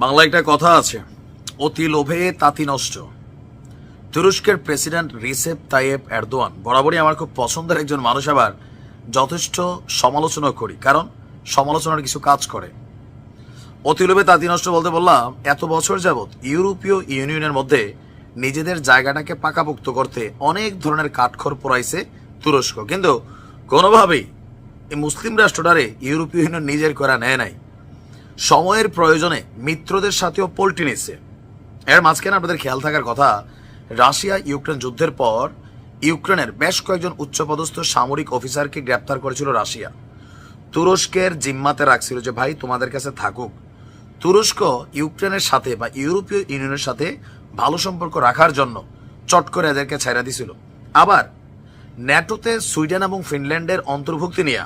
বাংলা একটা কথা আছে, অতি লোভে তাতি নষ্ট। তুরস্কের প্রেসিডেন্ট রিসেপ তাইয়েব এরদোয়ান বরাবরই আমার খুব পছন্দের একজন মানুষ আবার যথেষ্ট সমালোচনা করি, কারণ সমালোচনার কিছু কাজ করে। অতি লোভে তাতি নষ্ট বলতে বললাম, এত বছর যাবৎ ইউরোপীয় ইউনিয়নের মধ্যে নিজেদের জায়গাটাকে পাকাপোক্ত করতে অনেক ধরনের কাঠখড় পোড়াইছে তুরস্ক। কিন্তু কোনোভাবেই এই মুসলিম রাষ্ট্রটারে ইউরোপীয় ইউনিয়ন নিজের করা নেয় নাই। সময়ের প্রয়োজনে মিত্রদের সাথেও পল্টি নিচ্ছে। এর মাঝখানে আপনাদের খেয়াল থাকার কথা, রাশিয়া ইউক্রেন যুদ্ধের পর ইউক্রেনের বেশ কয়েকজন উচ্চপদস্থ সামরিক অফিসারকে গ্রেপ্তার করেছিল রাশিয়া। তুরস্কের জিম্মাতে রাখছিল যে, ভাই, তোমাদের কাছে থাকুক। তুরস্ক ইউক্রেনের সাথে বা ইউরোপীয় ইউনিয়নের সাথে ভালো সম্পর্ক রাখার জন্য চট করে এদেরকে ছাইরা দিছিল। আবার, ন্যাটোতে সুইডেন এবং ফিনল্যান্ডের অন্তর্ভুক্তি নিয়ে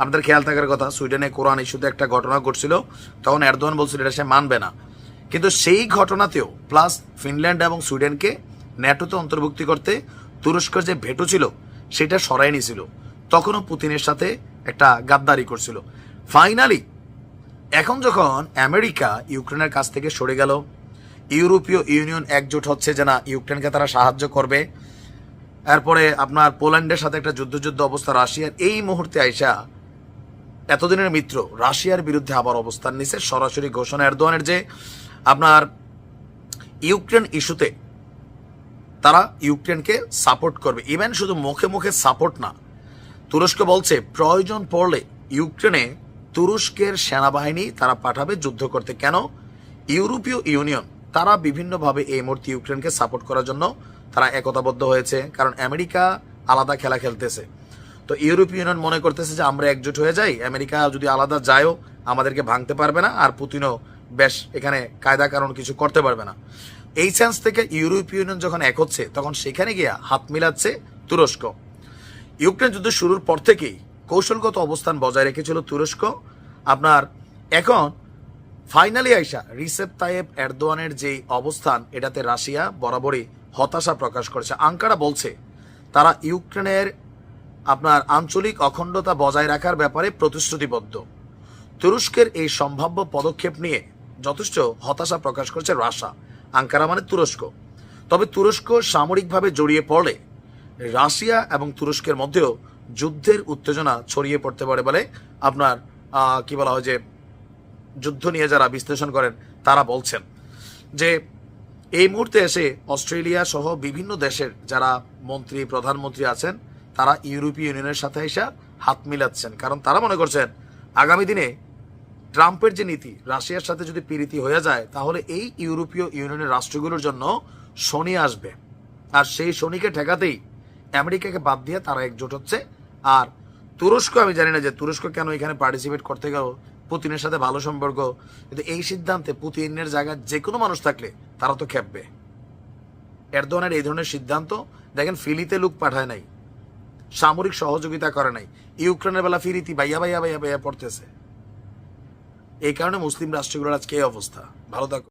আমাদের খেয়াল থাকার কথা, সুইডেনে কোরআন ইস্যুতে একটা ঘটনা ঘটছিল, তখন এরদোয়ান বলছিল এটা সে মানবে না। কিন্তু সেই ঘটনাতেও প্লাস ফিনল্যান্ড এবং সুইডেনকে ন্যাটোতে অন্তর্ভুক্তি করতে তুরস্কের যে ভেটো ছিল, সেটা সরাই নিয়েছিল। তখনও পুতিনের সাথে একটা গাদ্দারি করছিল। ফাইনালি এখন যখন আমেরিকা ইউক্রেনের কাছ থেকে সরে গেল, ইউরোপীয় ইউনিয়ন একজোট হচ্ছে যে না, ইউক্রেনকে তারা সাহায্য করবে। এরপরে আপনার পোল্যান্ডের সাথে একটা যুদ্ধযুদ্ধ অবস্থা, রাশিয়ার, এই মুহূর্তে আইসা এতদিনের মিত্র, রাশিয়ার বিরুদ্ধে আবার অবস্থান নিছে। সরাসরি ঘোষণা এরদোয়ানের যে আপনার ইউক্রেন ইস্যুতে তারা ইউক্রেনকে সাপোর্ট করবে। ইভেন শুধু মুখে মুখে সাপোর্ট না, তুরস্ক বলছে, প্রয়োজন পড়লে ইউক্রেনে তুরস্কের সেনাবাহিনী তারা পাঠাবে যুদ্ধ করতে। কেন? ইউরোপীয় ইউনিয়ন, তারা বিভিন্নভাবে এই মুহূর্তে ইউক্রেনকে সাপোর্ট করার জন্য তারা একতাবদ্ধ হয়েছে। কারণ আমেরিকা আলাদা খেলা খেলতেছে। তো ইউরোপীয় ইউনিয়ন মনে করতেছে যে আমরা একজোট হয়ে যাই, আমেরিকা যদি আলাদা যায়ও, আমাদেরকে ভাঙতে পারবে না আর পুতিনও বেশ এখানে কায়দা কারণ কিছু করতে পারবে না। এই সেন্স থেকে ইউরোপীয় ইউনিয়ন যখন এক হচ্ছে, তখন সেখানে গিয়া হাত মিলাচ্ছে তুরস্ক। ইউক্রেন যুদ্ধ শুরুর পর থেকেই কৌশলগত অবস্থান বজায় রেখেছিল তুরস্ক। আপনার এখন ফাইনালি আইসা রিসেপ তাইয়েব এরদোয়ানের যে অবস্থান, এটাতে রাশিয়া বরাবরই হতাশা প্রকাশ করেছে। আঙ্কারা বলছে, তারা ইউক্রেনের আপনার আঞ্চলিক অখণ্ডতা বজায় রাখার ব্যাপারে প্রতিশ্রুতিবদ্ধ। তুরস্কের এই সম্ভাব্য পদক্ষেপ নিয়ে যথেষ্ট হতাশা প্রকাশ করেছে রাশা, আঙ্কারা মানে তুরস্ক। তবে তুরস্ক সামরিকভাবে জড়িয়ে পড়লে রাশিয়া এবং তুরস্কের মধ্যেও যুদ্ধের উত্তেজনা ছড়িয়ে পড়তে পারে বলে আপনার কি বলা হয় যে, যুদ্ধ নিয়ে যারা বিশ্লেষণ করেন, তারা বলছেন যে, এই মুহূর্তে এসে অস্ট্রেলিয়া সহ বিভিন্ন দেশের যারা মন্ত্রী, প্রধানমন্ত্রী আছেন তারা ইউরোপীয় ইউনিয়নের সাথে এসে হাত মিলাচ্ছেন। কারণ তারা মনে করছেন, আগামী দিনে ট্রাম্পের যে নীতি, রাশিয়ার সাথে যদি পিরিতি হয়ে যায়, তাহলে এই ইউরোপীয় ইউনিয়নের রাষ্ট্রগুলোর জন্য শনি আসবে। আর সেই শনিকে ঠেকাতেই আমেরিকাকে বাদ দিয়ে তারা একজোট হচ্ছে। আর তুরস্ক, আমি জানি না যে তুরস্ক কেন এখানে পার্টিসিপেট করতে গেল, পুতিনের সাথে ভালো সম্পর্ক। কিন্তু এই সিদ্ধান্তে পুতিনের জায়গায় যে কোনো মানুষ থাকলে তারা তো খেপবে। এরদোয়ানের এই ধরনের সিদ্ধান্ত, দেখেন ফিলিতে লোক পাঠায় নাই। সামরিক সহযোগিতা করে নাই। ইউক্রেনের বেলা ফিরিতি ভাইয়া ভাইয়া ভাইয়া ভাইয়া পড়তেছে। এই কারণে মুসলিম রাষ্ট্রগুলোর আজকে এই অবস্থা? ভালো থাকো।